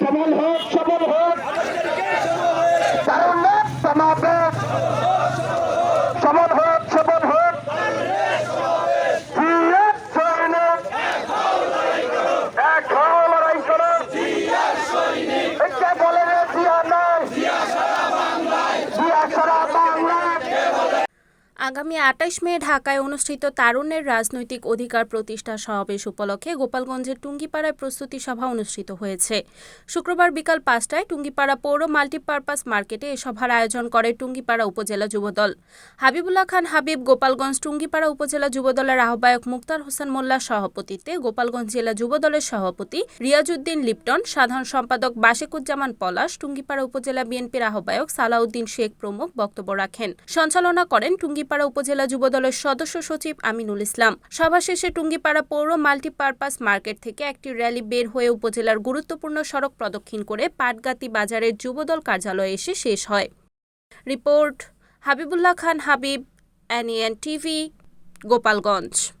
সবল হোক সবল হোক। আগামী আটাইশ মে ঢাকায় অনুষ্ঠিত তারুণ্যের রাজনৈতিক অধিকার প্রতিষ্ঠা সমাবেশ উপলক্ষে গোপালগঞ্জের টুঙ্গিপাড়ায় প্রস্তুতি সভা অনুষ্ঠিত হয়েছে। শুক্রবার বিকাল পাঁচটায় টুঙ্গিপাড়া পৌর মাল্টিপারপাস মার্কেটে এ সভার আয়োজন করে টুঙ্গিপাড়া উপজেলা যুবদল। হাবিবুল্লাহ খান হাবিব গোপালগঞ্জ টুঙ্গিপাড়া উপজেলা যুবদলের আহ্বায়ক মুক্তার হোসেন মোল্লার সভাপতিত্বে গোপালগঞ্জ জেলা যুবদলের সভাপতি রিয়াজউদ্দিন লিপটন, সাধারণ সম্পাদক বাশেকুজ্জামান পলাশ, টুঙ্গিপাড়া উপজেলা বিএনপির আহ্বায়ক সালাউদ্দিন শেখ প্রমুখ বক্তব্য রাখেন। সঞ্চালনা করেন টুঙ্গিপাড়া উপজেলা যুবদলের সদস্য সচিব আমিনুল ইসলাম। সভা শেষে টুঙ্গিপাড়া পৌর মাল্টিপারপাস মার্কেট থেকে একটি র্যালি বের হয়ে উপজেলার গুরুত্বপূর্ণ সড়ক প্রদক্ষিণ করে পাটগাতি বাজারের যুবদল কার্যালয়ে এসে শেষ হয়। Report, Habibullah Khan, Habib NN TV, Gopalganj.